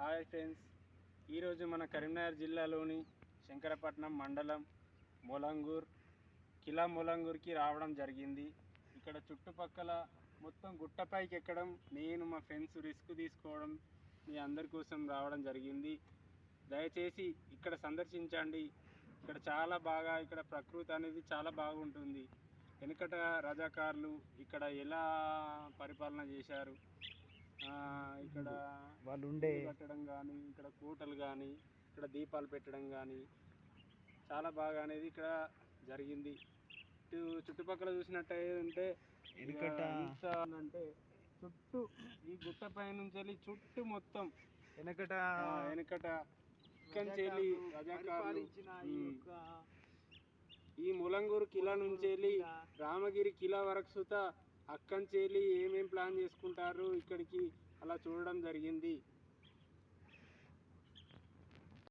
Hi friends. ఈరోజు మన కరీంనగర్ జిల్లాలోని శంకరపట్నం మండలం మొలంగూర్ కిలా మొలంగూర్కి రావడం జరిగింది. ఇక్కడ చుట్టుపక్కల మొత్తం గుట్టపైకి ఎక్కడం నేను మా ఫ్రెండ్స్ రిస్క్ తీసుకోవడం మీ అందరి కోసం రావడం జరిగింది. దయచేసి ఇక్కడ సందర్శించండి. ఇక్కడ చాలా బాగా ఇక్కడ ప్రకృతి అనేది చాలా బాగుంటుంది. వెనుకట రజాకారులు ఇక్కడ ఎలా పరిపాలన చేశారు? ఇక్కడ వాళ్ళు ఉండే కట్టడం కానీ ఇక్కడ కోటలు కానీ ఇక్కడ దీపాలు పెట్టడం కానీ చాలా బాగా అనేది ఇక్కడ జరిగింది. ఇటు చుట్టుపక్కల చూసినట్టయితే అంటే చుట్టూ ఈ గుట్ట పై నుంచి వెళ్ళి చుట్టూ మొత్తం వెనకట వెనకట. యొక్క ఈ ములంగూరు కిలా నుంచి వెళ్ళి రామగిరి కిలా వరకు సుత అక్కంచేలి ఏమేం ప్లాన్ చేసుకుంటారు? ఇక్కడికి అలా చూడడం జరిగింది.